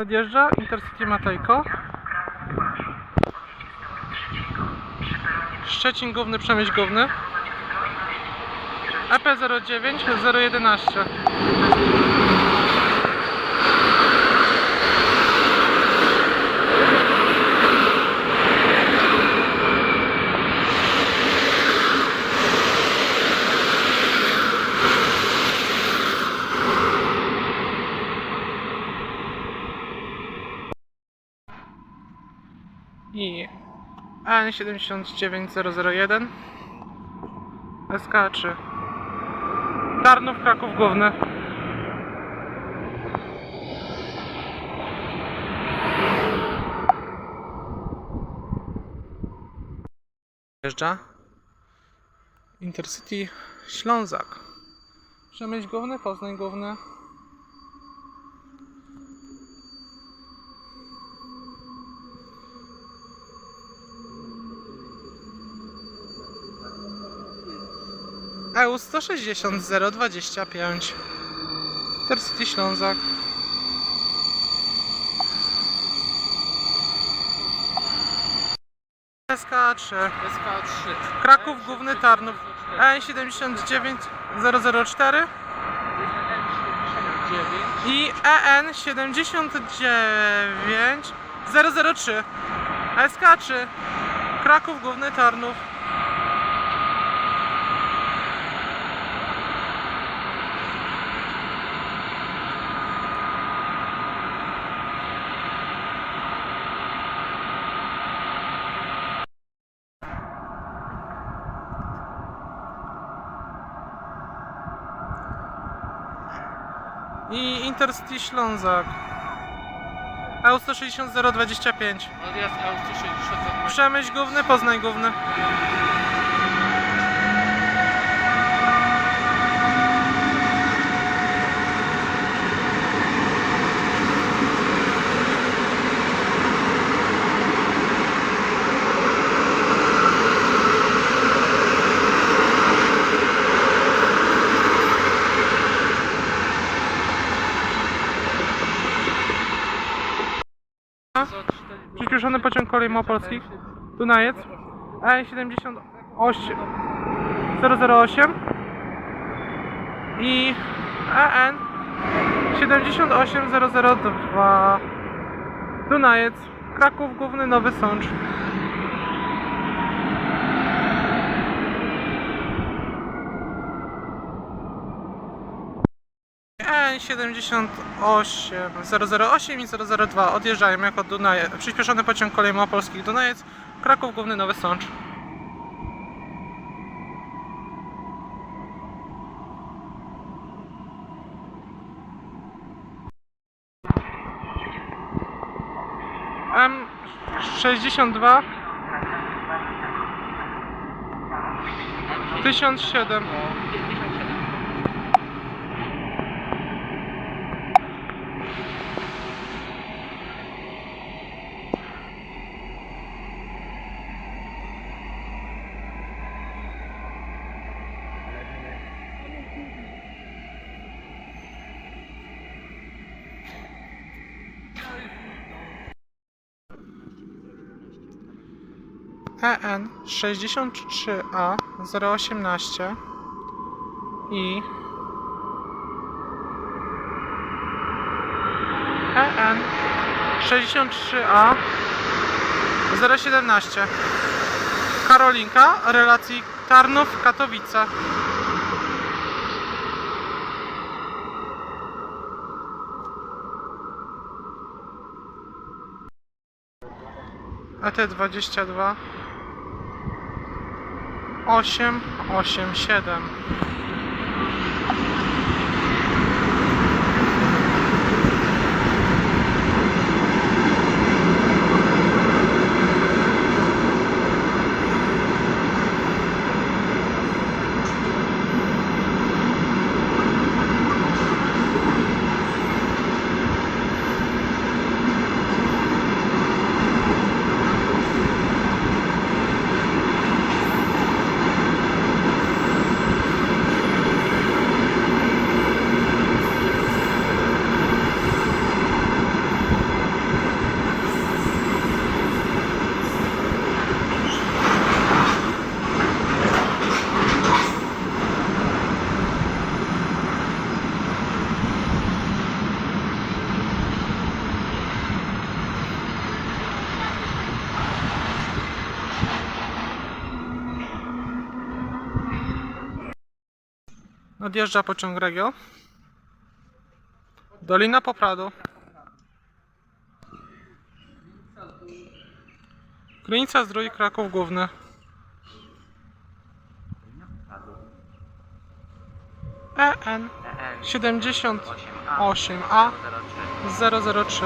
Odjeżdża Intercity Matejko. Szczecin Główny, Przemyśl Główny. E EP09 011. I N79001 SK3 Tarnów, Kraków Główny. Jeżdża? Intercity Ślązak. Przemyśl Główny, Poznań Główny EU 160 025 Intercity Ślązak. SK3 SK3. Kraków Główny Tarnów. EN79 004 i E EN79 003 SK3 Kraków Główny Tarnów i Intercity Ślązak. EU 160 025 Odjazd L160. Przemyśl Główny, Poznań Główny Przyspieszony pociąg kolei małopolskich. Dunajec E78. 008 i EN 78002 Dunajec Kraków Główny Nowy Sącz E N78 008 i 002 odjeżdżają jako Dunaje, przyspieszony pociąg kolei małopolskich Dunajec, Kraków Główny Nowy Sącz. M62 1007 EN 63A 018 i EN 63A 017 Karolinka relacji Tarnów Katowice. ET22 8, 8, 7. Odjeżdża pociąg Regio. Dolina Popradu. Krynica Zdrój, Kraków Główny. EN EN 78A 8A 003.